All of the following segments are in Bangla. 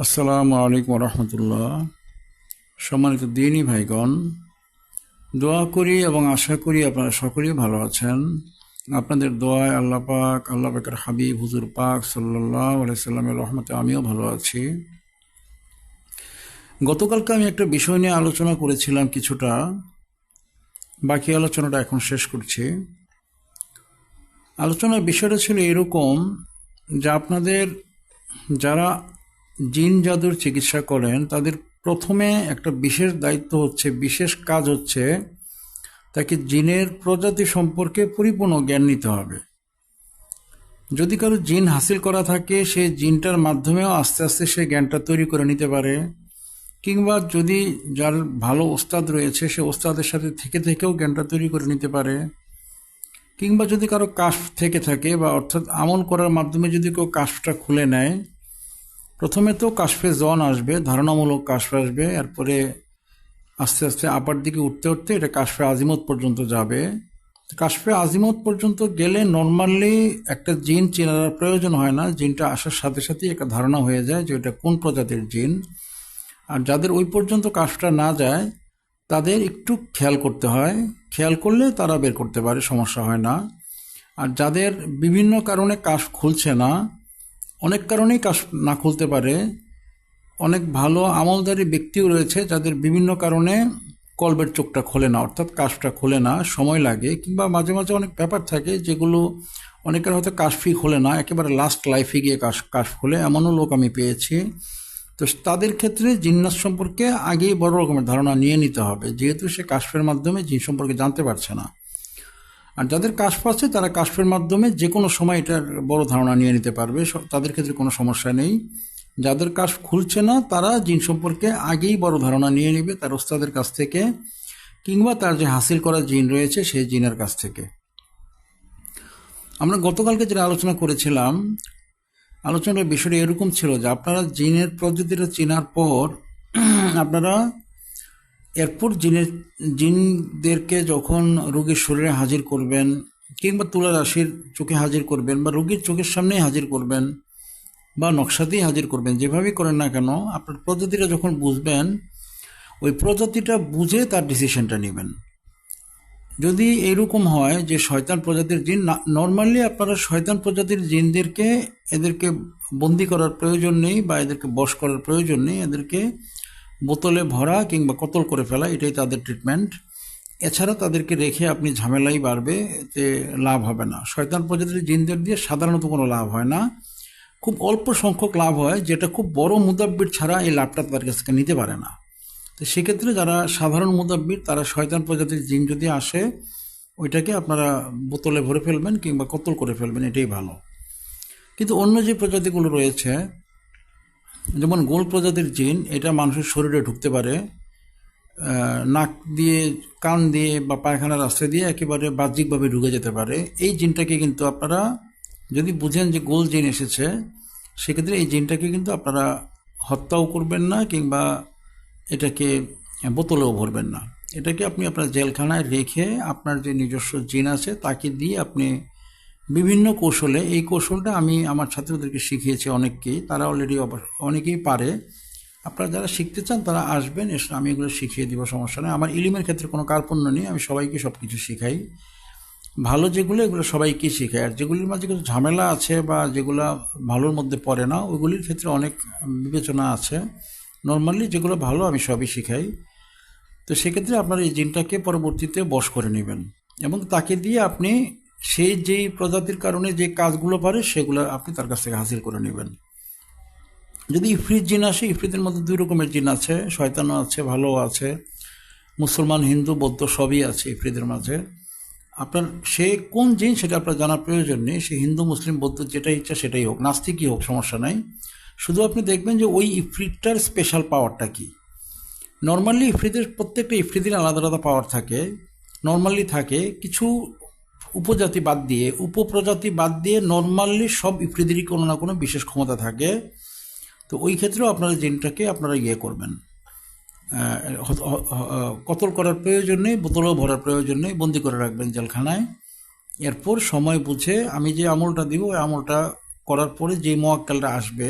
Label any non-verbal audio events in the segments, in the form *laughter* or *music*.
আসসালামু আলাইকুম রহমতুল্লাহ সম্মানিত দিনী ভাইগণ, দোয়া করি এবং আশা করি আপনারা সকলেই ভালো আছেন। আপনাদের দোয়ায় আল্লাহ পাক, আল্লাহ পাকের হাবিব, হুজুর পাক সাল্লাহ আলাইসাল্লামের রহমতে আমিও ভালো আছি। গতকালকে আমি একটা বিষয় নিয়ে আলোচনা করেছিলাম কিছুটা। বাকি আলোচনাটা এখন শেষ করছি। আলোচনার বিষয়টা ছিল এরকম যে আপনাদের যারা জিন জাদুর চিকিৎসা করেন, তাদের প্রথমে একটা বিশেষ দায়িত্ব হচ্ছে, বিশেষ কাজ হচ্ছে তাকে জিনের প্রজাতি সম্পর্কে পরিপূর্ণ জ্ঞান নিতে হবে। যদি কারও জিন হাসিল করা থাকে, সে জিনটার মাধ্যমেও আস্তে আস্তে সে জ্ঞানটা তৈরি করে নিতে পারে। কিংবা যদি যার ভালো ওস্তাদ রয়েছে, সে ওস্তাদের সাথে থেকে থেকেও জ্ঞানটা তৈরি করে নিতে পারে। কিংবা যদি কারও কাশ থেকে থাকে বা অর্থাৎ আমল করার মাধ্যমে যদি কেউ কাশটা খুলে নেয় প্রথমে তো কাশফে জন আসবে, ধারণামূলক কাশফে আসবে, এরপরে আস্তে আস্তে আপার দিকে উঠতে উঠতে এটা কাশফে আজিমত পর্যন্ত যাবে। কাশফে আজিমত পর্যন্ত গেলে নর্মালি একটা জিন চেনার প্রয়োজন হয় না, জিনটা আসার সাথে সাথেই একটা ধারণা হয়ে যায় যে এটা কোন প্রজাতির জিন। আর যাদের ওই পর্যন্ত কাশটা না যায়, তাদের একটু খেয়াল করতে হয়। খেয়াল করলে তারা বের করতে পারে, সমস্যা হয় না। আর যাদের বিভিন্ন কারণে কাশ খুলছে না অনেক কারণেই কাশ না খুলতে পারে। অনেক ভালো আমলদারি ব্যক্তিও রয়েছে যাদের বিভিন্ন কারণে কলবের চোখটা খোলে না, অর্থাৎ কাশটা খোলে না, সময় লাগে, কিংবা মাঝে মাঝে অনেক ব্যাপার থাকে যেগুলো অনেকের হয়তো কাশফি খোলে না, একেবারে লাস্ট লাইফে গিয়ে কাশ কাশ খোলে, এমনও লোক আমি পেয়েছি। তো তাদের ক্ষেত্রে জিন্নাস সম্পর্কে আগেই বড় রকমের ধারণা নিয়ে নিতে হবে, যেহেতু সে কাশফের মাধ্যমে জিন সম্পর্কে জানতে পারছে না। আর যাদের কাশফ আছে, তারা কাশফের মাধ্যমে যে কোনো সময় এটার বড় ধারণা নিয়ে নিতে পারবে। তাদের ক্ষেত্রে কোনো সমস্যা নেই। যাদের কাশ খুলছে না, তারা জিন সম্পর্কে আগেই বড় ধারণা নিয়ে নেবে তার ওস্তাদের কাছ থেকে, কিংবা তার যে হাসিল করা জিন রয়েছে, সেই জিনের কাছ থেকে। আমরা গতকালকে যেটা আলোচনা করেছিলাম, আলোচনার বিষয়টা এরকম ছিল যে আপনারা জিনের প্রজাতিটা চেনার পর *clears throat* আপনারা এরপর জিনের জিনদেরকে যখন রোগীর শরীরে হাজির করবেন, কিংবা তুলা রাশির চোখে হাজির করবেন, বা রোগীর চোখের সামনেই হাজির করবেন, বা নকশাতেই হাজির করবেন, যেভাবেই করেন না কেন, আপনার প্রজাতিটা যখন বুঝবেন, ওই প্রজাতিটা বুঝে তার ডিসিশনটা নেবেন। যদি এরকম হয় যে শয়তান প্রজাতির জিন নর্মালি আপনারা শয়তান প্রজাতির জিনদেরকে, এদেরকে বন্দি করার প্রয়োজন নেই, বা এদেরকে বশ করার প্রয়োজন নেই, এদেরকে বোতলে ভরা কিংবা কতল করে ফেলা, এটাই তাদের ট্রিটমেন্ট এছাড়া তাদেরকে রেখে আপনি ঝামেলাই বাড়বে এতে লাভ হবে না। শয়তান প্রজাতির জিনদের দিয়ে সাধারণত কোনো লাভ হয় না। খুব অল্প সংখ্যক লাভ হয়, যেটা খুব বড় মুদাব্বির ছাড়া এই লাভটা তাদের কাছ থেকে নিতে পারে না। তো সেক্ষেত্রে যারা সাধারণ মুদাব্বির, তারা শয়তান প্রজাতির জিন যদি আসে, ওইটাকে আপনারা বোতলে ভরে ফেলবেন কিংবা কতল করে ফেলবেন, এটাই ভালো। কিন্তু অন্য যে প্রজাতিগুলো রয়েছে যেমন গোল প্রজাতির জিন, এটা মানুষের শরীরে ঢুকতে পারে নাক দিয়ে, কান দিয়ে বা পায়খানার রাস্তা দিয়ে একেবারে বাহ্যিকভাবে ঢুকে যেতে পারে। এই জিনটাকে কিন্তু আপনারা যদি বুঝেন যে গোল জিন এসেছে, সেক্ষেত্রে এই জিনটাকে কিন্তু আপনারা হত্যাও করবেন না কিংবা এটাকে বোতলেও ভরবেন না। এটাকে আপনি আপনার জেলখানায় রেখে আপনার যে নিজস্ব জিন আছে, তাকে দিয়ে আপনি বিভিন্ন কৌশলে, এই কৌশলটা আমি আমার ছাত্রদেরকে শিখিয়েছি অনেককেই। তারা অলরেডি অনেকেই পারে। আপনারা যারা শিখতে চান, তারা আসবেন, এসে আমি এগুলো শিখিয়ে দিব, সমস্যা নেই। আমার ইলিমের ক্ষেত্রে কোনো কার্পণ্য নেই, আমি সবাইকে সব কিছু শিখাই। ভালো যেগুলো, এগুলো সবাইকে শেখায় আর যেগুলির মাঝে কিছু ঝামেলা আছে বা যেগুলো ভালোর মধ্যে পড়ে না, ওইগুলির ক্ষেত্রে অনেক বিবেচনা আছে। নর্মালি যেগুলো ভালো, আমি সবই শিখাই। তো সেক্ষেত্রে আপনার এই জিনটাকে পরবর্তীতে বশ করে নেবেন। এবং তাকে দিয়ে আপনি সেই যেই প্রজাতির কারণে যে কাজগুলো পারে, সেগুলো আপনি তার কাছ থেকে হাসিল করে নেবেন। যদি ইফরিত জিন আসে, ইফরিতের মধ্যে দুই রকমের জিন আছে। শয়তানও আছে, ভালোও আছে। মুসলমান, হিন্দু, বৌদ্ধ সবই আছে ইফরিদের মাঝে। আপনার, সে কোন জিন সেটা আপনার জানার প্রয়োজন নেই। সে হিন্দু, মুসলিম, বৌদ্ধ যেটাই ইচ্ছা সেটাই হোক, নাস্তিকই হোক, সমস্যা নাই। শুধু আপনি দেখবেন যে ওই ইফরিটটার স্পেশাল পাওয়ারটা কি। নর্মালি ইফরিদের প্রত্যেকটা ইফরিদের আলাদা আলাদা পাওয়ার থাকে। নর্মালি থাকে কিছু উপজাতি বাদ দিয়ে, উপপ্রজাতি বাদ দিয়ে নর্মালি সব ইফরিদেরই কোনো না কোনো বিশেষ ক্ষমতা থাকে। তো ওই ক্ষেত্রেও আপনারা জিনটাকে আপনারা ইয়ে করবেন। কতল করার প্রয়োজন নেই বোতলও ভরার প্রয়োজন নেই বন্দি করে রাখবেন জেলখানায়। এরপর সময় বুঝে আমি যে আমলটা দিব, ওই আমলটা করার পরে যে মোয়াক্কালটা আসবে,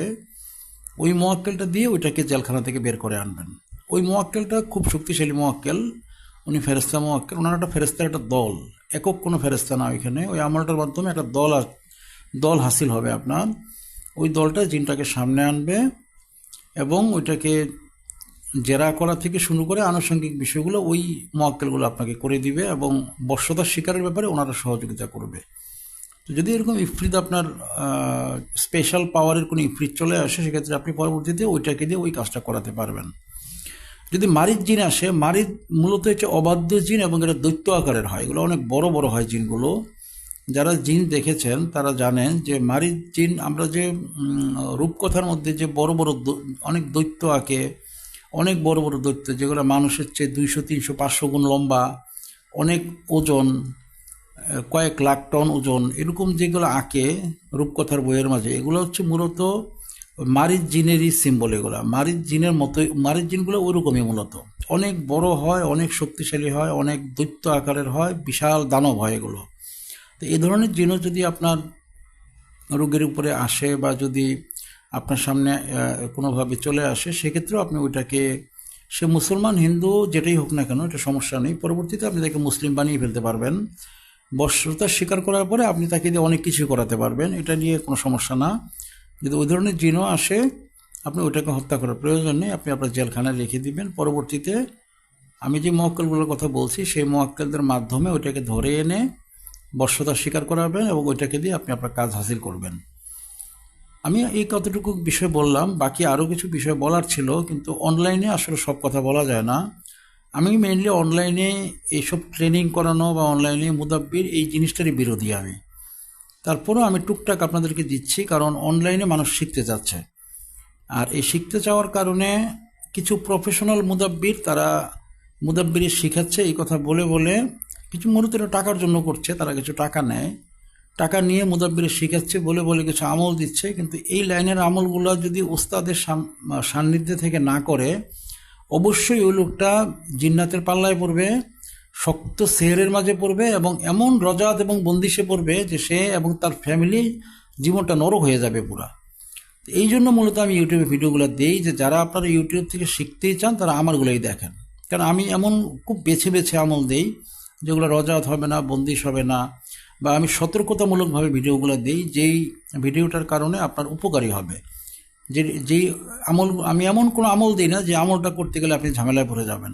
ওই মোয়াক্কেলটা দিয়ে ওইটাকে জেলখানা থেকে বের করে আনবেন। ওই মোয়াক্কেলটা খুব শক্তিশালী মোয়াক্কেল, উনি ফেরেস্তা মোয়াক্কেল ওনার একটা ফেরেস্তার একটা দল। একক কোনো ফেরেস্তা না ওইখানে। ওই আমলটার মাধ্যমে একটা দল দল হাসিল হবে আপনার। ওই দলটা জিনটাকে সামনে আনবে এবং ওইটাকে জেরা করা থেকে শুরু করে আনুষঙ্গিক বিষয়গুলো ওই মোয়াক্কেলগুলো আপনাকে করে দিবে এবং বর্ষতার শিকারের ব্যাপারে ওনারা সহযোগিতা করবে। তো যদি এরকম ইফরিত আপনার স্পেশাল পাওয়ারের কোনো ইফরিত চলে আসে, সেক্ষেত্রে আপনি পরবর্তীতে ওইটাকে দিয়ে ওই কাজটা করাতে পারবেন। যদি মারিদ জিন আসে, মারিদ মূলত হচ্ছে অবাধ্য জিন এবং এটা দৈত্য আকারের হয়। এগুলো অনেক বড় বড় হয় জিনগুলো। যারা জিন দেখেছেন, তারা জানেন যে মারিদ জিন, আমরা যে রূপকথার মধ্যে যে বড় বড় অনেক দৈত্য আঁকে, অনেক বড় বড় দৈত্য, যেগুলো মানুষের চেয়ে দুইশো, তিনশো, পাঁচশো গুণ লম্বা, অনেক ওজন, কয়েক লাখ টন ওজন, এরকম যেগুলো আঁকে রূপকথার বইয়ের মাঝে, এগুলো হচ্ছে মূলত মারিদ জিনেরই সিম্বল এগুলো। মারিজ জিনের মতোই মারিজ জিনগুলো ওরকমই মূলত। অনেক বড় হয়, অনেক শক্তিশালী হয়, অনেক দৈত্য আকারের হয়, বিশাল দানব হয় এগুলো। তো এই ধরনের জিনও যদি আপনার রোগের উপরে আসে বা যদি আপনার সামনে কোনোভাবে চলে আসে, সেক্ষেত্রেও আপনি ওইটাকে, সে মুসলমান, হিন্দু, যেটাই হোক না কেন, এটা সমস্যা নেই। পরবর্তীতে আপনি তাকে মুসলিম বানিয়ে ফেলতে পারবেন। বর্ষতা স্বীকার করার পরে আপনি তাকে দিয়ে অনেক কিছু করাতে পারবেন। এটা নিয়ে কোনো সমস্যা না। যদি ওই ধরনের জিনও আসে, আপনি ওইটাকে হত্যা করার প্রয়োজন নেই, আপনি আপনার জেলখানায় রেখে দিবেন। পরবর্তীতে আমি যে মহক্কেলগুলোর কথা বলছি, সেই মহক্কেলদের মাধ্যমে ওইটাকে ধরে এনে বর্ষতা স্বীকার করাবেন এবং ওইটাকে দিয়ে আপনি আপনার কাজ হাসিল করবেন। আমি এই কতটুকু বিষয় বললাম, বাকি আরও কিছু বিষয় বলার ছিল, কিন্তু অনলাইনে আসলে সব কথা বলা যায় না। আমি মেইনলি অনলাইনে এইসব ট্রেনিং করানো বা অনলাইনে মুদাব্বির এই জিনিসটারই বিরোধী আমি। তারপরেও আমি টুকটাক আপনাদেরকে দিচ্ছি, কারণ অনলাইনে মানুষ শিখতে যাচ্ছে। আর এই শিখতে চাওয়ার কারণে কিছু প্রফেশনাল মুদাব্বির, তারা মুদাব্বির শিখাচ্ছে, এই কথা বলে বলে কিছু মূলত টাকার জন্য করছে, তারা কিছু টাকা নেয়। টাকা নিয়ে মুদাব্বির শিখাচ্ছে, বলে বলে কিছু আমল দিচ্ছে, কিন্তু এই লাইনের আমলগুলো যদি ওস্তাদের সান্নিধ্যে থেকে না করে, অবশ্যই ওই লোকটা জিন্নাতের পাল্লায় পড়বে শক্ত সেহরের মাঝে পড়বে এবং এমন রজাত এবং বন্দিশে পড়বে যে সে এবং তার ফ্যামিলি জীবনটা নরক হয়ে যাবে পুরা। এই জন্য মূলত আমি ইউটিউবে ভিডিওগুলো দিই যে যারা আপনারা ইউটিউব থেকে শিখতেই চান, তারা আমারগুলোই দেখেন। কারণ আমি এমন খুব বেছে বেছে আমল দেই যেগুলো রজাত হবে না, বন্দিশ হবে না বা আমি সতর্কতামূলকভাবে ভিডিওগুলো দিই যেই ভিডিওটার কারণে আপনার উপকারী হবে। যে, যেই আমল, আমি এমন কোনো আমল দিই না যে আমলটা করতে গেলে আপনি ঝামেলায় পড়ে যাবেন।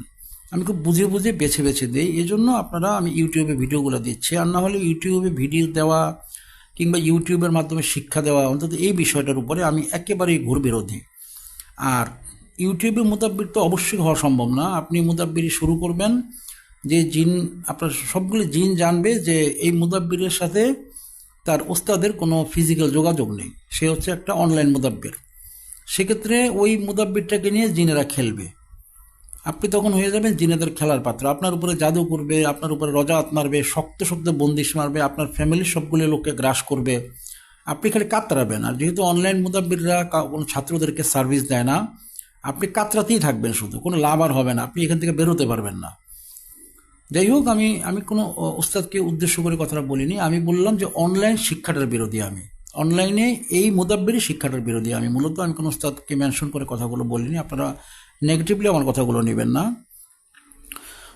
আমি খুব বুঝে বুঝে বেছে বেছে দিই। এই জন্য আপনারা আমি ইউটিউবে ভিডিওগুলো দিচ্ছি। আর না হলে ইউটিউবে ভিডিও দেওয়া কিংবা ইউটিউবের মাধ্যমে শিক্ষা দেওয়া অন্তত এই বিষয়টার উপরে আমি একেবারেই ঘুর বিরোধী। আর ইউটিউবে মোতাব্বির তো অবশ্যই হওয়া সম্ভব না। আপনি মোতাব্বিরি শুরু করবেন, যে জিন, আপনার সবগুলো জিন জানবে যে এই মুদাব্বিরের সাথে তার ওস্তাদের কোনো ফিজিক্যাল যোগাযোগ নেই। সে হচ্ছে একটা অনলাইন মুদাব্বির। সেক্ষেত্রে ওই মুদাব্বিরটাকে নিয়ে জিনেরা খেলবে। আপনি তখন হয়ে যাবেন জিনেদের খেলার পাত্র। আপনার উপরে জাদু করবে, আপনার উপরে রজাত মারবে, শক্ত শক্ত বন্দিশ মারবে, আপনার ফ্যামিলির সবগুলো লোককে গ্রাস করবে। আপনি খালি কাতরাবেন। আর যেহেতু অনলাইন মুদাব্বিররা কোনো ছাত্রদেরকে সার্ভিস দেয় না, আপনি কাতরাতেই থাকবেন শুধু। কোনো লাভ আর হবে না। আপনি এখান থেকে বেরোতে পারবেন না। যাই হোক, আমি আমি কোনো ওস্তাদকে উদ্দেশ্য করে কথাটা বলিনি। আমি বললাম যে অনলাইন শিক্ষাটার বিরোধী আমি। অনলাইনে এই মুদাব্বিরই শিক্ষাটার বিরোধী আমি। মূলত আমি কোনো ওস্তাদকে মেনশন করে কথাগুলো বলিনি। আপনারা নেগেটিভলি আমার কথাগুলো নেবেন না।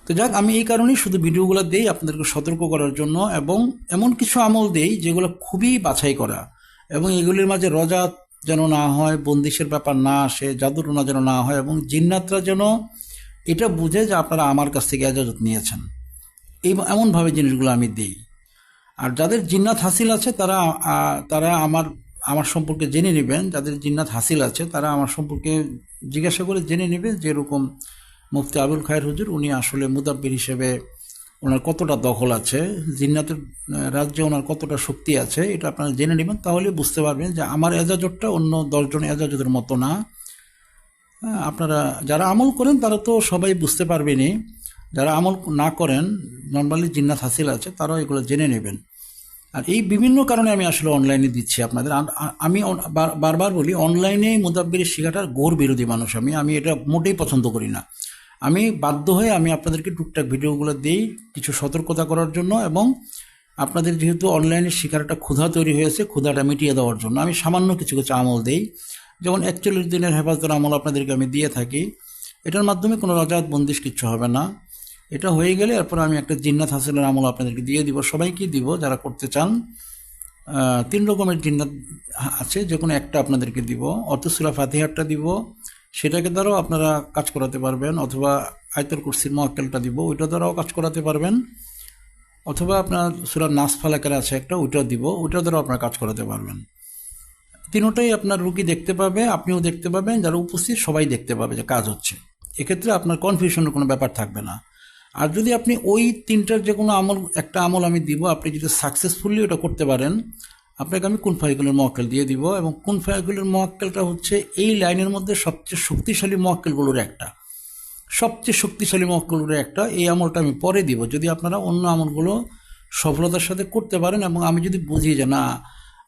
তো যাক, আমি এই কারণেই শুধু ভিডিওগুলো দেই আপনাদেরকে সতর্ক করার জন্য এবং এমন কিছু আমল দেই যেগুলো খুবই বাছাই করা এবং এগুলির মাঝে রজা যেন না হয়, বন্দিশের ব্যাপার না আসে জাদুটনা যেন না হয় এবং জিন্নাতরা যেন এটা বুঝে যে আপনারা আমার কাছ থেকে এজাজত নিয়েছেন। এই এমনভাবে জিনিসগুলো আমি দিই। আর যাদের জিন্নাত হাসিল আছে, তারা তারা আমার আমার সম্পর্কে জেনে নেবেন। যাদের জিন্নাত হাসিল আছে, তারা আমার সম্পর্কে জিজ্ঞাসা করে জেনে নেবে যে এরকম মুফতি আবুল খায়ের হুজুর, উনি আসলে মুদাব্বির হিসেবে ওনার কতটা দখল আছে, জিন্নাতের রাজ্যে ওনার কতটা শক্তি আছে, এটা আপনারা জেনে নেবেন, তাহলে বুঝতে পারবেন যে আমার এজাজতটা অন্য দশজন এজাজতের মতো না। আপনারা যারা আমল করেন, তারা তো সবাই বুঝতে পারবেনই, যারা আমল না করেন, নর্মালি জিন্নাত হাসিল আছে, তারাও এগুলো জেনে নেবেন। আর এই বিভিন্ন কারণে আমি আসলে অনলাইনে দিচ্ছি আপনাদের। আমি বারবার বলি অনলাইনে মুদাব্বির শেখাটার গোর বিরোধী মানুষ আমি। আমি এটা মোটেই পছন্দ করি না। আমি বাধ্য হয়ে আমি আপনাদেরকে টুকটাক ভিডিওগুলো দিই কিছু সতর্কতা করার জন্য এবং আপনাদের যেহেতু অনলাইনে শেখার একটা ক্ষুধা তৈরি হয়েছে, ক্ষুধাটা মিটিয়ে দেওয়ার জন্য আমি সামান্য কিছু কিছু আমল দিই। যেমন একচল্লিশ দিনের হেফাজতের আমল আপনাদেরকে আমি দিয়ে থাকি। এটার মাধ্যমে কোনো রাজাত বন্দিশ কিচ্ছু হবে না। এটা হয়ে গেলে এরপর আমি একটা জিন্নাত হাসিলের আমল আপনাদেরকে দিয়ে দিব। সবাইকে দিব যারা করতে চান। তিন রকমের জিন্নাত আছে যে কোনো একটা আপনাদেরকে দিব। অর্থসুরা ফাতিহারটা দিব। সেটাকে দ্বারাও আপনারা কাজ করাতে পারবেন, অথবা আয়তর কুরসির মহাক্কেলটা দিব, ওইটা দ্বারাও কাজ করাতে পারবেন। অথবা আপনার সুরা নাস ফালাকের আছে একটা, ওইটাও দিব ওইটা দ্বারাও আপনারা কাজ করাতে পারবেন। তিনোটাই আপনার রুগী দেখতে পাবে, আপনিও দেখতে পাবেন, যারা উপস্থিত সবাই দেখতে পাবে যে কাজ হচ্ছে। এক্ষেত্রে আপনার কনফিউশনের কোনো ব্যাপার থাকবে না। আর যদি আপনি ওই তিনটার যে কোনো আমল, একটা আমল আমি দিব, আপনি যদি সাকসেসফুলি ওটা করতে পারেন, আপনাকে আমি কোন ফাইগুলের মক্কেল দিয়ে দিব এবং কোন ফাইগুলের মক্কেলটা হচ্ছে এই লাইনের মধ্যে সবচেয়ে শক্তিশালী মক্কেলগুলোর একটা। সবচেয়ে শক্তিশালী মক্কেলগুলোর একটা, এই আমলটা আমি পরে দিব। যদি আপনারা অন্য আমলগুলো সফলতার সাথে করতে পারেন এবং আমি যদি বুঝি যে না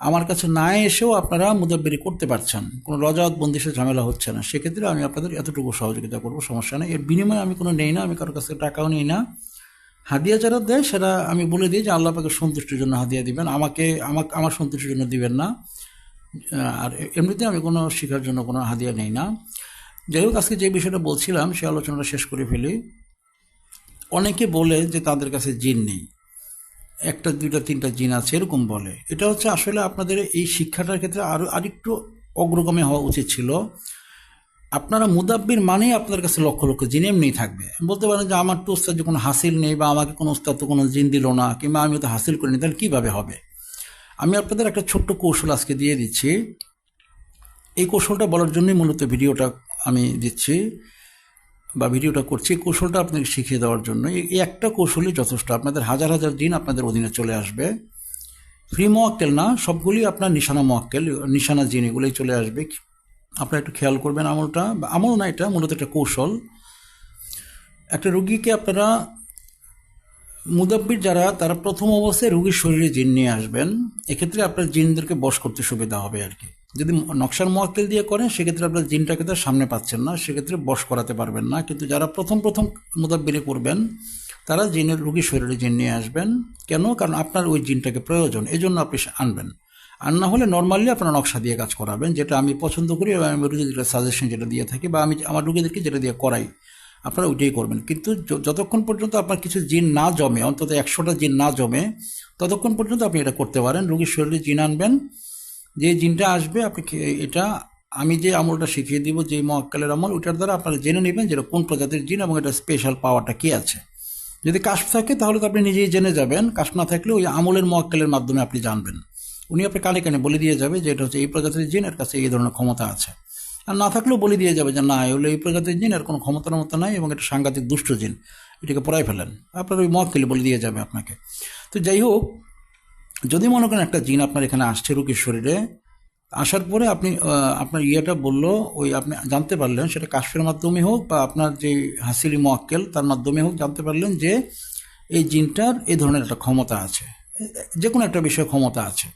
আমার কাছে না এসেও আপনারা মুদাব্বিরি করতে পারছেন। কোনো রজাত বন্দিশের ঝামেলা হচ্ছে না। সেক্ষেত্রে আমি আপনাদের এতটুকু সহযোগিতা করব, সমস্যা নেই। এর বিনিময়ে আমি কোনো নেই না, আমি কারোর কাছে টাকাও নিই না। হাদিয়া যারা দেয় সেটা আমি বলে দিই যে আল্লাহ পাকে সন্তুষ্টির জন্য হাদিয়া দিবেন। আমাকে আমাকে, আমার সন্তুষ্টির জন্য দিবেন না। আর এমনিতে আমি কোনো শিখার জন্য কোনো হাদিয়া নেই না। যাই হোক, আজকে যে বিষয়টা বলছিলাম, সে আলোচনাটা শেষ করে ফেলি। অনেকে বলে যে তাদের কাছে জিন নেই। একটা, দুইটা, তিনটা জিন আছে, এরকম বলে। এটা হচ্ছে আসলে আপনাদের এই শিক্ষাটার ক্ষেত্রে আরও আরেকটু অগ্রগামী হওয়া উচিত ছিল। আপনারা মুদাব্বির মানেই আপনার কাছে লক্ষ লক্ষ জিন এমনি থাকবে। বলতে পারেন যে, আমার তো ওস্তাদ কোনো হাসিল নেই বা আমাকে কোনো ওস্তাদ তো কোনো জিন দিল না, কিংবা আমি তো হাসিল করিনি, তাহলে কীভাবে হবে? আমি আপনাদের একটা ছোট্ট কৌশল আজকে দিয়ে দিচ্ছি। এই কৌশলটা বলার জন্যই মূলত ভিডিওটা আমি দিচ্ছি। বা ভিডিওটা করছি কৌশলটা আপনাকে শিখিয়ে দেওয়ার জন্য। এই একটা কৌশলই যথেষ্ট। আপনাদের হাজার হাজার দিন আপনাদের অধীনে চলে আসবে। ফ্রি মোয়াক্কেল না, সবগুলি আপনার নিশানা মোয়াক্কেল, নিশানা জিন, এগুলোই চলে আসবে। আপনারা একটু খেয়াল করবেন আমলটা। আমল না এটা, মূলত একটা কৌশল। একটা রুগীকে আপনারা মুদাব্বির যারা, তারা প্রথম অবস্থায় রুগীর শরীরে জিন নিয়ে আসবেন। এক্ষেত্রে আপনার জিনদেরকে বশ করতে সুবিধা হবে আর কি। যদি নকশার মোয়াক্কেল দিয়ে করেন, সেক্ষেত্রে আপনার জিনটাকে তো সামনে পাচ্ছেন না, সেক্ষেত্রে বশ করাতে পারবেন না। কিন্তু যারা প্রথম প্রথম মুদাব্বিরে করবেন, তারা জিনের রুগীর শরীরে জিন নিয়ে আসবেন। কেন? কারণ আপনার ওই জিনটাকে প্রয়োজন এই জন্য আপনি আনবেন। আর না হলে নর্মালি আপনার নকশা দিয়ে কাজ করাবেন, যেটা আমি পছন্দ করি এবং আমি রুগীদের সাজেশন যেটা দিয়ে থাকি বা আমি আমার রুগীদেরকে যেটা দিয়ে করাই, আপনারা ওইটাই করবেন। কিন্তু যতক্ষণ পর্যন্ত আপনার কিছু জিন না জমে, অন্তত একশোটা জিন না জমে, ততক্ষণ পর্যন্ত আপনি এটা করতে পারেন। রুগীর শরীরে জিন আনবেন যে জিনটা আসবে আপনি এটা আমি যে আমলটা শিখিয়ে দিব, যে মহাক্কালের আমল ওইটার দ্বারা আপনারা জেনে নেবেন যেটা কোন প্রজাতির জিন এবং এটা স্পেশাল পাওয়ারটা কী আছে। যদি কাশ থাকে, তাহলে তো আপনি নিজেই জেনে যাবেন। কাশ না থাকলে ওই আমলের মহাক্কালের মাধ্যমে আপনি জানবেন। উনি আপনি কানে কানে বলে দিয়ে যাবে যে এটা হচ্ছে এই প্রজাতির জিন, এর কাছে এই ধরনের ক্ষমতা আছে। আর না থাকলেও বলে দিয়ে যাবে যে না হলে এই প্রজাতির জিন, এর কোনো ক্ষমতার মতো নাই এবং এটা সাংঘাতিক দুষ্ট জিন। এটাকে পড়াই ফেলেন। আপনার ওই মহাক্কেলে বলে দিয়ে যাবে আপনাকে। তো যাই হোক যদি মনে করেন একটা জিন আপনার এখানে আসছে রুগীর শরীরে, আসার পরে আপনি আপনার ইয়েটা বলল, ওই আপনি জানতে পারলেন, সেটা কাশফের মাধ্যমে হোক বা আপনার যে হাসিলি মোয়াক্কেল, তার মাধ্যমে হোক জানতে পারলেন যে এই জিনটার এই ধরনের একটা ক্ষমতা আছে। যে কোনো একটা বিষয়ে ক্ষমতা আছে।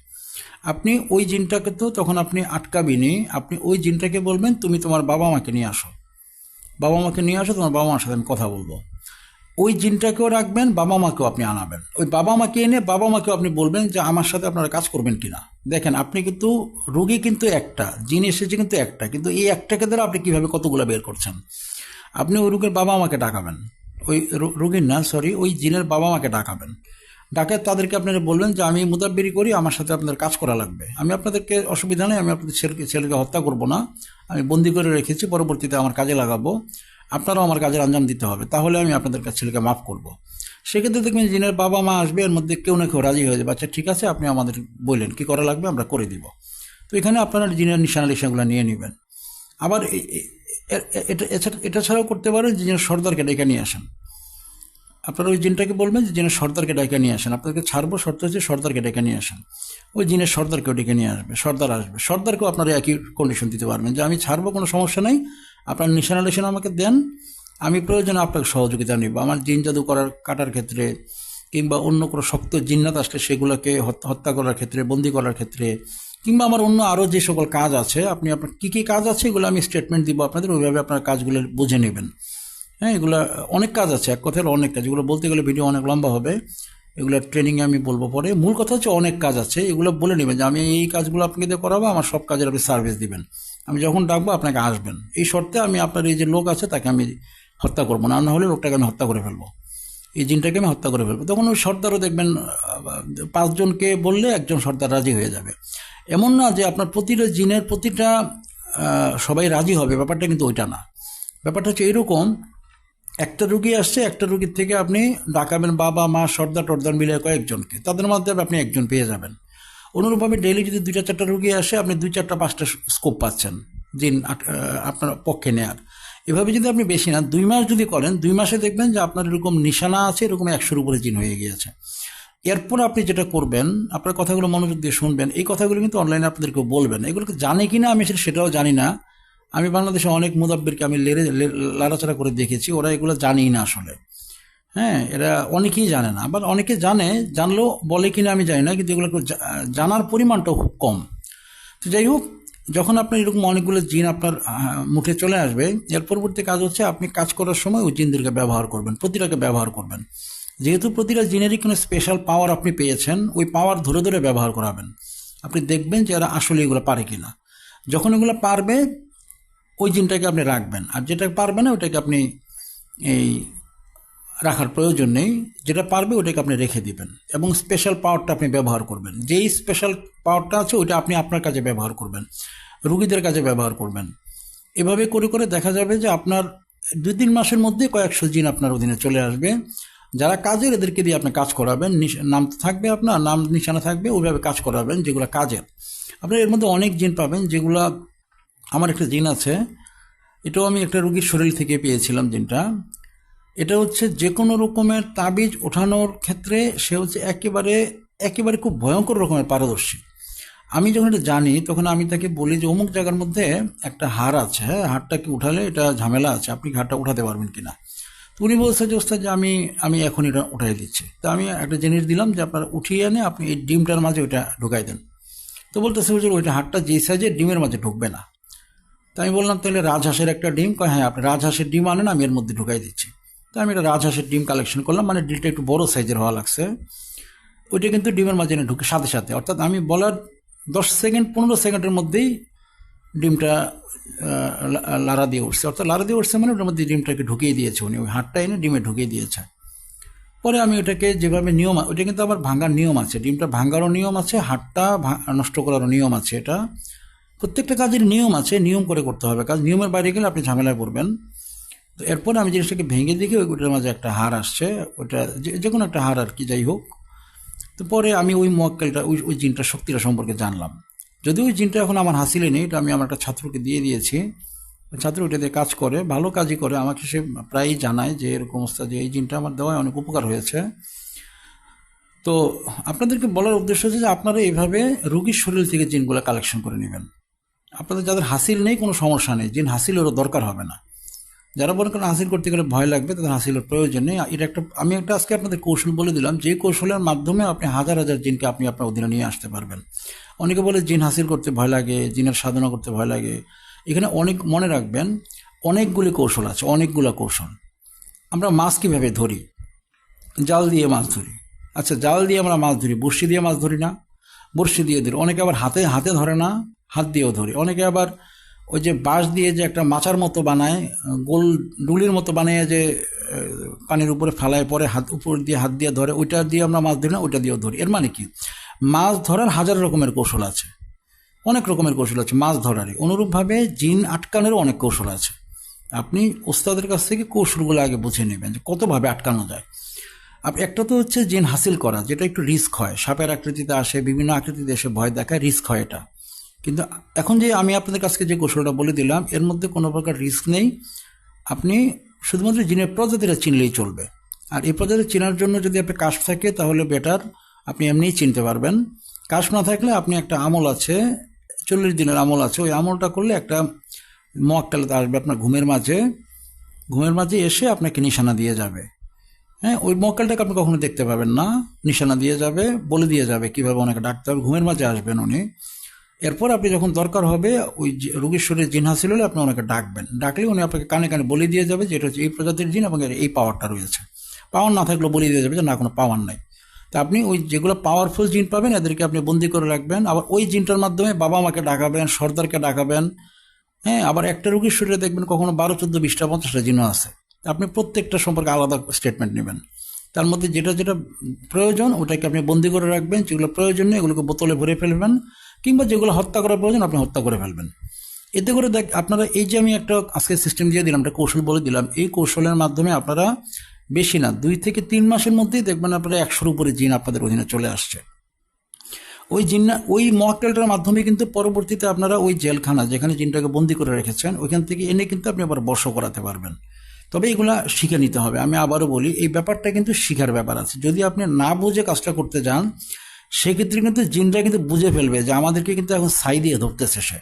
আপনি ওই জিনটাকে তো তখন আপনি আটকাবিনি আপনি ওই জিনটাকে বলবেন, তুমি তোমার বাবা মাকে নিয়ে আসো। বাবা মাকে নিয়ে আসো, তোমার বাবা মার সাথে আমি কথা বলব। ওই জিনটাকেও রাখবেন বাবা মাকেও আপনি আনাবেন। ওই বাবা মাকে এনে বাবা মাকেও আপনি বলবেন যে, আমার সাথে আপনারা কাজ করবেন কিনা? দেখেন, আপনি কিন্তু, রুগী কিন্তু একটা, জিন এসেছে কিন্তু একটা, কিন্তু এই একটাকে দ্বারা আপনি কীভাবে কতগুলো বের করছেন? আপনি ওই রুগীর বাবা মাকে ডাকাবেন। ওই রুগীর না সরি ওই জিনের বাবা মাকে ডাকাবেন। ডাকে তাদেরকে আপনারা বলবেন যে, আমি মুদাব্বিরি করি, আমার সাথে আপনাদের কাজ করা লাগবে। আমি আপনাদেরকে অসুবিধা নেই, আমি আপনাদের ছেলেকে ছেলেকে হত্যা করব না। আমি বন্দি করে রেখেছি, পরবর্তীতে আমার কাজে লাগাবো। আপনারাও আমার কাজের আঞ্জাম দিতে হবে। তাহলে আমি আপনাদের কাছে ছেলেকে মাফ করব। সেক্ষেত্রে দেখবেন জিনের বাবা মা আসবে, এর মধ্যে কেউ না কেউ রাজি হয়ে যাবে। আচ্ছা ঠিক আছে, আপনি আমাদের বললেন, কি করা লাগবে? আমরা করে দিব। তো এখানে আপনারা জিনের নিশানা নিশানাগুলো নিয়ে নেবেন। আবার এটা এটা ছাড়াও করতে পারেন যে জিনের সর্দারকে ডেকে নিয়ে আসেন। আপনারা ওই জিনটাকে বলবেন যে জিনের সর্দারকে ডেকে নিয়ে আসেন। আপনাদেরকে ছাড়বো শর্ত হচ্ছে সর্দারকে ডেকে নিয়ে আসেন। ওই জিনের সর্দারকেও ডেকে নিয়ে আসবে, সর্দার আসবে। সর্দারকেও আপনারা একই কন্ডিশন দিতে পারবেন যে আমি ছাড়বো, কোনো সমস্যা নেই। আপনার নিশানা আমাকে দেন, আমি প্রয়োজনে আপনাকে সহযোগিতা নিব। আমার জিন জাদু করার কাটার ক্ষেত্রে কিংবা অন্য কোনো শক্ত জিন্নাত আসলে সেগুলোকে হত্যা করার ক্ষেত্রে, বন্দি করার ক্ষেত্রে, কিংবা আমার অন্য আরও যে সকল কাজ আছে, আপনি আপনার কী কী কাজ আছে, এগুলো আমি স্টেটমেন্ট দিব আপনাদের, ওইভাবে আপনার কাজগুলো বুঝে নেবেন। হ্যাঁ এগুলো অনেক কাজ আছে, এক কথায় অনেক কাজ, এগুলো বলতে গেলে ভিডিও অনেক লম্বা হবে। এগুলো ট্রেনিংয়ে আমি বলব পরে। মূল কথা হচ্ছে অনেক কাজ আছে, এগুলো বলে নেবেন যে আমি এই কাজগুলো আপনাকে দিয়ে করাবো, আমার সব কাজের আপনি সার্ভিস দিবেন। আমি যখন ডাকবো, আপনাকে আসবেন। এই শর্তে আমি আপনার এই যে লোক আছে, তাকে আমি হত্যা করব না। না হলে লোকটাকে আমি হত্যা করে ফেলব। এই জিনটাকে আমি হত্যা করে ফেলব। তখন ওই সর্দারও দেখবেন পাঁচজনকে বললে একজন সর্দার রাজি হয়ে যাবে। এমন না যে আপনার প্রতিটা জিনের প্রতিটা সবাই রাজি হবে। ব্যাপারটা কিন্তু ওইটা না। ব্যাপারটা হচ্ছে এরকম একটা রুগী আসছে, একটা রুগীর থেকে আপনি ডাকাবেন বাবা, মা, সর্দার, টর্দার মিলে কয়েকজনকে। তাদের মাধ্যমে আপনি একজন পেয়ে যাবেন। অনুরূপভাবে ডেইলি যদি দুইটা চারটা রুগী আসে আপনি দুই চারটা পাঁচটা স্কোপ পাচ্ছেন আহ, আপনার পক্ষে নেয়ার। এভাবে যদি আপনি বেশি না দুই মাস যদি করেন দুই মাসে দেখবেন যে আপনার এরকম নিশানা আছে এরকম একশোর উপরে জিন হয়ে গিয়েছে। এরপর আপনি যেটা করবেন আপনার কথাগুলো মনোযোগ দিয়ে শুনবেন। এই কথাগুলো কিন্তু অনলাইনে আপনাদেরকে বলবেন। এগুলোকে জানে কি না আমি সেটাও জানি না। আমি বাংলাদেশে অনেক মুদাব্বিরকে আমি লেড়ে লাড়াচাড়া করে দেখেছি ওরা এগুলো জানেই না আসলে। হ্যাঁ এরা অনেকেই জানে না। আবার অনেকে জানে, জানলেও বলে কিনা আমি জানি না, কিন্তু এগুলো জানার পরিমাণটাও খুব কম। তো যাই হোক, যখন আপনার এরকম অনেকগুলো জিন আপনার মুখে চলে আসবে, এর পরবর্তী কাজ হচ্ছে আপনি কাজ করার সময় ওই জিনদেরকে ব্যবহার করবেন, প্রতিটাকে ব্যবহার করবেন। যেহেতু প্রতিটা জিনেরই কোনো স্পেশাল পাওয়ার আপনি পেয়েছেন, ওই পাওয়ার ধরে ধরে ব্যবহার করাবেন। আপনি দেখবেন যে এরা আসলে এগুলো পারে কি না যখন এগুলো পারবে, ওই জিনটাকে আপনি রাখবেন। আর যেটা পারবে না ওটাকে আপনি এই রাখার প্রয়োজন নেই। যেটা পারবে ওটাকে আপনি রেখে দিবেন। এবং স্পেশাল পাওয়ারটা আপনি ব্যবহার করবেন। যেই স্পেশাল পাওয়ারটা আছে, ওইটা আপনি আপনার কাজে ব্যবহার করবেন। রুগীদের কাজে ব্যবহার করবেন। এভাবে করে করে দেখা যাবে যে আপনার দুই তিন মাসের মধ্যে কয়েকশো জিন আপনার অধীনে চলে আসবে। যারা কাজের এদেরকে দিয়ে আপনি কাজ করাবেন নাম তো থাকবে আপনার, নাম নিশানা থাকবে, ওইভাবে কাজ করাবেন যেগুলো কাজের। আপনার এর মধ্যে অনেক জিন পাবেন যেগুলা আমার একটা জিন আছে। এটাও আমি একটা রুগীর শরীর থেকে পেয়েছিলাম জিনটা। এটা হচ্ছে যে কোনো রকমের তাবিজ ওঠানোর ক্ষেত্রে সে হচ্ছে একেবারে একেবারে খুব ভয়ঙ্কর রকমের পারদর্শী। আমি যখন এটা জানি, তখন আমি তাকে বলি যে, অমুক জায়গার মধ্যে একটা হার আছে হ্যাঁ? হারটাকে উঠালে এটা ঝামেলা আছে? আপনি কি হারটা উঠাতে পারবেন কিনা? তো উনি বলছে যে, ওস্তাদ, যে আমি আমি এখন এটা উঠাই দিচ্ছি। তো আমি একটা জিনিস দিলাম যে, আপনার উঠিয়ে এনে আপনি এই ডিমটার মাঝে ওইটা ঢুকাই দেন। তো বলতেছে, হুজুর, ওইটা হারটা যে সাইজে ডিমের মাঝে ঢুকবে না। তো আমি বললাম, তাহলে রাজহাঁসের একটা ডিম? কয় হ্যাঁ আপনি রাজহাঁসের ডিম আনেন, আমি এর মধ্যে ঢুকাই দিচ্ছি। তো আমি এটা রাজহাঁসের ডিম কালেকশন করলাম মানে ডিমটা একটু বড় সাইজের হওয়া লাগছে। ওইটা কিন্তু ডিমের মাঝে ঢুকে সাথে সাথে অর্থাৎ আমি বলার দশ সেকেন্ড পনেরো সেকেন্ডের মধ্যেই ডিমটা আহ, লা- লাড়া দিয়ে উঠছে। অর্থাৎ লাড়া দিয়ে উঠছে মানে ওটার মধ্যে ডিমটাকে ঢুকিয়ে দিয়েছে উনি ওই হাটটা এনে ডিমে ঢুকিয়ে দিয়েছে। পরে আমি ওটাকে যেভাবে নিয়ম ওইটা কিন্তু আবার ভাঙার নিয়ম আছে ডিমটা ভাঙারও নিয়ম আছে হাটটা নষ্ট করারও নিয়ম আছে এটা। প্রত্যেকটা কাজের নিয়ম আছে নিয়ম করে করতে হবে। কাজ নিয়মের বাইরে গেলে আপনি ঝামেলায় পড়বেন। তো এরপরে আমি জিনিসটাকে ভেঙে দেখি ওইটার মাঝে একটা হার আসছে। ওটা যে- কোনো একটা হার আর কি, যাই হোক। তো পরে আমি ওই মোয়াক্কেলটা ওই ওই জিনটার শক্তিটা সম্পর্কে জানলাম। যদি ওই জিনটা এখন আমার হাসিলে নেই, এটা আমি আমার একটা ছাত্রকে দিয়ে দিয়েছি। ছাত্র ওইটা দিয়ে কাজ করে, ভালো কাজই করে। আমাকে সে প্রায়ই জানায় যে, এরকম অবস্থা, যে এই জিনটা আমার দেওয়ায় অনেক উপকার হয়েছে। তো আপনাদেরকে বলার উদ্দেশ্য হচ্ছে যে, আপনারা এইভাবে রুগীর শরীর থেকে জিনগুলো কালেকশন করে নেবেন। আপনাদের যাদের হাসিল নেই, কোনো সমস্যা নেই। জিন হাসিলেরও দরকার হবে না। যারা মনে করেন হাসিল করতে গেলে ভয় লাগবে, তাদের হাসিলের প্রয়োজন নেই। এটা একটা, আমি একটা আজকে আপনাদের কৌশল বলে দিলাম। যে কৌশলের মাধ্যমে আপনি হাজার হাজার জিনকে আপনি আপনার অধীনে নিয়ে আসতে পারবেন। অনেকে বলে জিন হাসিল করতে ভয় লাগে, জিনের সাধনা করতে ভয় লাগে। এখানে অনেক মনে রাখবেন, অনেকগুলি কৌশল আছে, অনেকগুলো কৌশল। আমরা মাছ কীভাবে ধরি? জাল দিয়ে মাছ ধরি। আচ্ছা জাল দিয়ে আমরা মাছ ধরি, বড়শি দিয়ে মাছ ধরি না। বড়শি দিয়ে ধরি। অনেকে আবার হাতে হাতে ধরে না, হাত দিয়েও ধরি। অনেকে আবার ওই যে বাঁশ দিয়ে যে একটা মাচার মতো বানায়, গোল ডুলির মতো বানিয়ে যে পানির উপরে ফালায়, পরে হাত উপর দিয়ে হাত দিয়ে ধরে, ওইটা দিয়ে আমরা মাছ ধরি না, ওইটা দিয়েও ধরি। এর মানে কি? মাছ ধরার হাজার রকমের কৌশল আছে। অনেক রকমের কৌশল আছে মাছ ধরারই। অনুরূপভাবে জিন আটকানোরও অনেক কৌশল আছে। আপনি ওস্তাদের কাছ থেকে কৌশলগুলো আগে বুঝে নেবেন যে কতভাবে আটকানো যায়। একটা তো হচ্ছে জিন হাসিল করা, যেটা একটু রিস্ক হয়। সাপের আকৃতিতে আসে, বিভিন্ন আকৃতিতে এসে ভয় দেখায়, রিস্ক হয় এটা। কিন্তু এখন যে আমি আপনাদের কাছে যে কৌশলটা বলে দিলাম, এর মধ্যে কোনো প্রকার রিস্ক নেই। আপনি শুধুমাত্র জিনের প্রজাতিটা চিনলেই চলবে। আর এই প্রজাতি চেনার জন্য যদি আপনি কাশ থাকে, তাহলে বেটার আপনি এমনিই চিনতে পারবেন। কাশ না থাকলে আপনি একটা আমল আছে, চল্লিশ দিনের আমল আছে, ওই আমলটা করলে একটা মোয়াক্কালাতে আসবে আপনার ঘুমের মাঝে। ঘুমের মাঝে এসে আপনাকে নিশানা দিয়ে যাবে। হ্যাঁ ওই মক্কেলটাকে আপনি কখনো দেখতে পাবেন না। নিশানা দিয়ে যাবে, বলে দিয়ে যাবে কীভাবে ওনাকে ডাকতে হবে। ঘুমের মাঝে আসবেন উনি। এরপর আপনি যখন দরকার হবে, ওই রোগীর শরীরে জিন হাসিল হলে আপনি ওনাকে ডাকবেন। ডাকলে উনি আপনাকে কানে কানে বলে দিয়ে যাবে যে এটা হচ্ছে এই প্রজাতির জিন এবং এই পাওয়ারটা রয়েছে। পাওয়ার না থাকলেও বলে দিয়ে যাবে যে না, কোনো পাওয়ার নাই। তা আপনি ওই যেগুলো পাওয়ারফুল জিন পাবেন, এদেরকে আপনি বন্দি করে রাখবেন। আবার ওই জিনটার মাধ্যমে বাবা মাকে ডাকাবেন, সর্দারকে ডাকাবেন। হ্যাঁ আবার একটা রোগীর শরীরে দেখবেন কখনো বারো, চোদ্দ, বিশটা, পঞ্চাশটা জিনও আছে। আপনি প্রত্যেকটা সম্পর্কে আলাদা স্টেটমেন্ট নেবেন। তার মধ্যে যেটা যেটা প্রয়োজন, ওটাকে আপনি বন্দি করে রাখবেন। যেগুলো প্রয়োজন নেই এগুলোকে বোতলে ভরে ফেলবেন। কিংবা যেগুলো হত্যা করার প্রয়োজন, আপনি হত্যা করে ফেলবেন। এতে করে দেখ, আপনারা এই যে আমি একটা আজকে সিস্টেম দিয়ে দিলাম, একটা কৌশল বলে দিলাম, এই কৌশলের মাধ্যমে আপনারা বেশি না, দুই থেকে তিন মাসের মধ্যেই দেখবেন আপনারা একশোর উপরে জিন আপনাদের অধীনে চলে আসছে। ওই জিন্না ওই মকটেলটার মাধ্যমে কিন্তু পরবর্তীতে আপনারা ওই জেলখানা যেখানে জিনটাকে বন্দি করে রেখেছেন, ওইখান থেকে এনে কিন্তু আপনি আবার বর্ষ করাতে পারবেন। তবে এগুলা শিখে নিতে হবে। আমি আবারও বলি, এই ব্যাপারটা কিন্তু শিখার ব্যাপার আছে। যদি আপনি না বুঝে কাজটা করতে যান সেক্ষেত্রে কিন্তু জিনটা কিন্তু বুঝে ফেলবে যে আমাদেরকে কিন্তু এখন সাই দিয়ে ধরতেছে সে।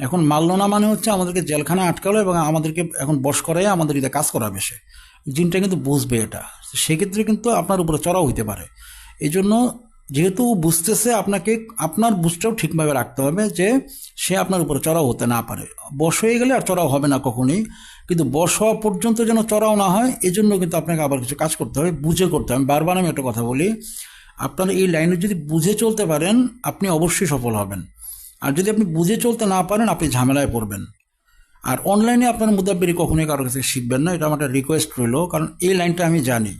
এখন মারল না মানে হচ্ছে আমাদেরকে জেলখানা আটকালো এবং আমাদেরকে এখন বশ করাই আমাদের এতে কাজ করাবে সে। জিনটা কিন্তু বুঝবে এটা। সেক্ষেত্রে কিন্তু আপনার উপরে চড়াও হইতে পারে। এই জন্য যেহেতু বুঝতেছে আপনাকে, আপনার বুঝটাও ঠিকভাবে রাখতে হবে যে সে আপনার উপরে চড়াও হতে না পারে। বশ হয়ে গেলে আর চড়াও হবে না কখনই। কিন্তু বশ হওয়া পর্যন্ত যেন চড়াও না হয় এই জন্য কিন্তু আপনাকে আবার কিছু কাজ করতে হবে, বুঝে করতে হবে। বারবার আমি একটা কথা বলি আপনারা এই লাইনে যদি বুঝে চলতে পারেন, আপনি অবশ্যই সফল হবেন। আর যদি আপনি বুঝে চলতে না পারেন, আপনি ঝামেলায় পড়বেন। আর অনলাইনে আপনার মুদাব্বিরি কখনোই কারোর কাছে শিখবেন না, এটা আমার একটা রিকোয়েস্ট রইল, কারণ এই লাইনটা আমি জানি।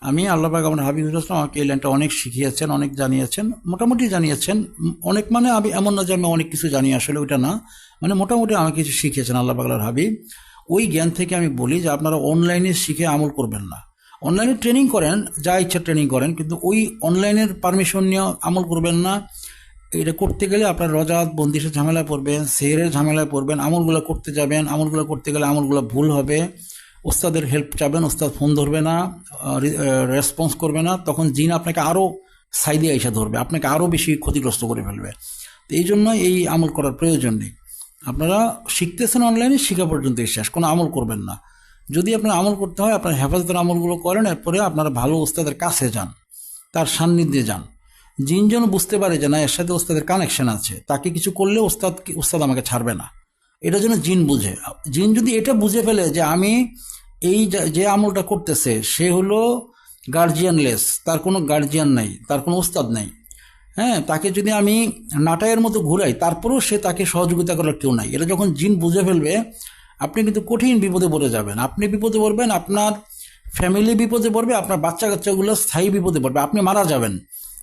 আমি আল্লাহবাগ আমার হাবিবুল ইসলাম আমাকে এই লাইনটা অনেক শিখিয়েছেন, অনেক জানিয়েছেন, মোটামুটি জানিয়েছেন। অনেক মানে আমি এমন না যে আমি অনেক কিছু জানি, আসলে ওইটা না। মানে মোটামুটি আমাকে কিছু শিখিয়েছেন আল্লাহ বাগলার হাবিব। ওই জ্ঞান থেকে আমি বলি যে আপনারা অনলাইনে শিখে আমল করবেন না। অনলাইনে ট্রেনিং করেন, যা ইচ্ছা ট্রেনিং করেন, কিন্তু ওই অনলাইনের পারমিশন নিয়ে আমল করবেন না। এটা করতে গেলে আপনার রজাত বন্দিশের ঝামেলায় পড়বেন সেহের ঝামেলায় পড়বেন, আমলগুলো করতে যাবেন, আমলগুলো করতে গেলে আমলগুলো ভুল হবে। ওস্তাদের হেল্প চাবেন, ওস্তাদ ফোন ধরবে না রেসপন্স করবে না, তখন জিন আপনাকে আরও সাইডে এসে ধরবে, আপনাকে আরও বেশি ক্ষতিগ্রস্ত করে ফেলবে। তো এই জন্য এই আমল করার প্রয়োজন নেই। আপনারা শিখতেছেন অনলাইনে শিখা পর্যন্ত শেষ, কোনো আমল করবেন না। যদি আপনার আমল করতে হয়, আপনার হেফাজতের আমলগুলো করেন, এরপরে আপনারা ভালো ওস্তাদের কাছে যান, তার সান্নিধ্যে যান। জিন যেন বুঝতে পারে যে না, এর সাথে ওস্তাদের কানেকশন আছে। তাকে কিছু করলে ওস্তাদ ওস্তাদ আমাকে ছাড়বে না। এটা যেন জিন বুঝে। জিন যদি এটা বুঝে ফেলে যে আমি এই যে আমলটা করতেছে, সে হলো গার্জিয়ানলেস তার কোনো গার্জিয়ান নাই, তার কোনো ওস্তাদ নাই। হ্যাঁ তাকে যদি আমি নাটাইয়ের মতো ঘুরাই, তারপরেও সে তাকে সহযোগিতা করার কেউ নাই। এটা যখন জিন বুঝে ফেলবে আপনি কিন্তু কঠিন বিপদে পড়ে যাবেন। আপনি বিপদে পড়বেন, আপনার ফ্যামিলি বিপদে পড়বে, আপনার বাচ্চা কাচ্চাগুলো স্থায়ী বিপদে পড়বে। আপনি মারা যাবেন।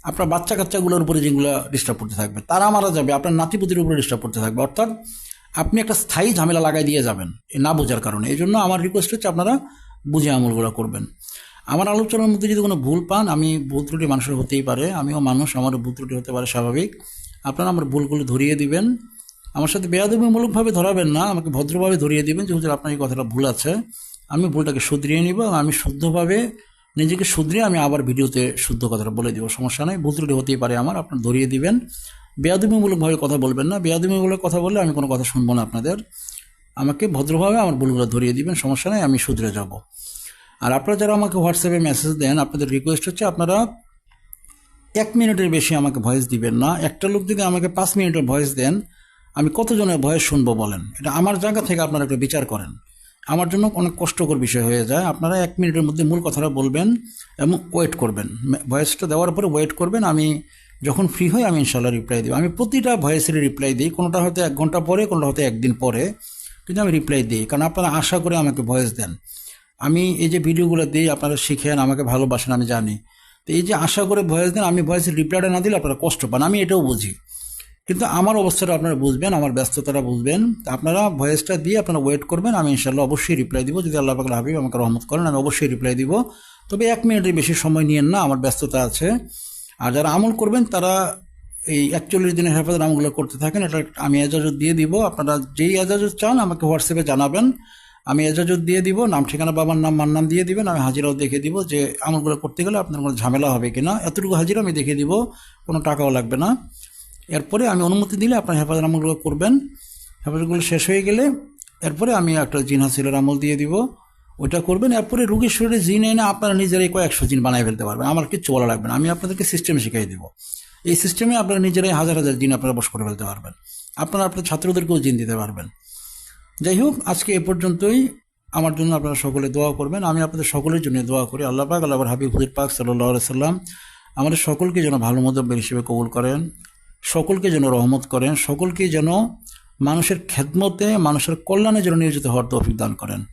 আপনার বাচ্চা কাচ্চাগুলোর উপরে যেগুলো ডিস্টার্ব করতে থাকবে, তারা মারা যাবে, আপনার নাতিপুতির উপরে ডিস্টার্ব করতে থাকবে। অর্থাৎ আপনি একটা স্থায়ী ঝামেলা লাগাই দিয়ে যাবেন না বোঝার কারণে। এই জন্য আমার রিকোয়েস্ট হচ্ছে আপনারা বুঝে আমলগুলো করবেন। আমার আলোচনার মধ্যে যদি কোনো ভুল পান, আমি ভুল ত্রুটি মানুষের হতেই পারে, আমিও মানুষ আমার ভুল ত্রুটি হতে পারে, স্বাভাবিক। আপনারা আমার ভুলগুলো ধরিয়ে দিবেন। আমার সাথে বেয়াদবিমূলকভাবে ধরাবেন না, আমাকে ভদ্রভাবে ধরিয়ে দিবেন, যে হুজুর আপনার এই কথাটা ভুল আছে। আমি ভুলটাকে শুধরিয়ে নিব আমি শুদ্ধভাবে নিজেকে শুধরিয়ে আমি আবার ভিডিওতে শুদ্ধ কথাটা বলে দিব, সমস্যা নেই। ভুল ত্রুটি হতেই পারে আমার, আপনার ধরিয়ে দিবেন। বেয়াদবিমূলকভাবে কথা বলবেন না, বেয়াদবিমূলক কথা বললে আমি কোনো কথা শুনব না আপনাদের। আমাকে ভদ্রভাবে আমার ভুলগুলো ধরিয়ে দিবেন, সমস্যা নেই, আমি শুধরে যাব। আর আপনারা যারা আমাকে হোয়াটসঅ্যাপে মেসেজ দেন, আপনাদের রিকোয়েস্ট হচ্ছে আপনারা এক মিনিটের বেশি আমাকে ভয়েস দিবেন না। একটা লোক যদি আমাকে পাঁচ মিনিটের ভয়েস দেন আমি কতজনের ভয়েস শুনব বলেন? এটা আমার জায়গা থেকে আপনারা একটু বিচার করেন। আমার জন্য অনেক কষ্টকর বিষয় হয়ে যায়। আপনারা এক মিনিটের মধ্যে মূল কথাটা বলবেন এবং ওয়েট করবেন। ভয়েসটা দেওয়ার পরে ওয়েট করবেন। আমি যখন ফ্রি হই, আমি ইনশাল্লাহ রিপ্লাই দিই আমি প্রতিটা ভয়েসের রিপ্লাই দিই। কোনোটা হয়তো এক ঘণ্টা পরে, কোনোটা হয়তো একদিন পরে। কিন্তু আমি রিপ্লাই দিই। কারণ আপনারা আশা করে আমাকে ভয়েস দেন। আমি এই যে ভিডিওগুলো দিই, আপনারা শিখেন, আমাকে ভালোবাসেন, আমি জানি। তো এই যে আশা করে ভয়েস দেন, আমি ভয়েসের রিপ্লাইটা না দিলে আপনারা কষ্ট পান। আমি এটাও বুঝি। কিন্তু আমার অবস্থাটা আপনারা বুঝবেন, আমার ব্যস্ততাটা বুঝবেন। আপনারা ভয়েসটা দিয়ে আপনারা ওয়েট করবেন, আমি ইনশাল্লাহ অবশ্যই রিপ্লাই দিব। যদি আল্লাহ পাকল হাবিব আমাকে রহমত করেন, আমি অবশ্যই রিপ্লাই দিব। তবে এক মিনিটের বেশি সময় নিয়েন না, আমার ব্যস্ততা আছে। আর যারা আমল করবেন, তারা এই একচল্লিশ দিনের হেফাজত আমলগুলো করতে থাকেন, এটা আমি এজাজত দিয়ে দিব। আপনারা যেই এজাজত চান, আমাকে হোয়াটসঅ্যাপে জানাবেন। আমি এজাজত দিয়ে দিব, নাম ঠিকানা, বাবার নাম মার নাম দিয়ে দিবেন, আমি হাজিরাও দেখে দিব যে আমলগুলো করতে গেলে আপনার কোনো ঝামেলা হবে কিনা। এতটুকু হাজিরা আমি দেখে দিব, কোনো টাকাও লাগবে না। এরপরে আমি অনুমতি দিলে আপনার হেফাজত আমলগুলো করবেন। হেফাজতগুলো শেষ হয়ে গেলে এরপরে আমি একটা জিন হাসিলের আমল দিয়ে দিব। ওটা করবেন, এরপরে রুগীর শরীরে জিন এনে আপনারা নিজেরাই কয়েকশো জিন বানিয়ে ফেলতে পারবেন। আমার কিচ্ছু বলা লাগবে না, আমি আপনাদেরকে সিস্টেম শিখাই দেবো। এই সিস্টেমে আপনারা নিজেরাই হাজার হাজার জিন আপনারা বস করে ফেলতে পারবেন। আপনারা আপনার ছাত্রদেরকেও জিন দিতে পারবেন। যাই হোক, আজকে এ পর্যন্তই। আমার জন্য আপনারা সকলে দোয়া করবেন। আমি আপনাদের সকলের জন্য দোয়া করি। আল্লাহ পাক, আল্লাহ হাবিব হুদির পাক সাল্লাহ সাল্লাম আমাদের সকলকে যেন ভালো মতো হিসেবে কবুল করেন। সকলকে যেন রহমত করেন, সকলকে যেন মানুষের খেদমতে, মানুষের কল্যাণে যেন নিয়োজিত হওয়ার তৌফিক দান করেন।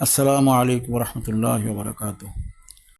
আসসালামু আলাইকুম রহমতুল্লাহ বারকাতুহ।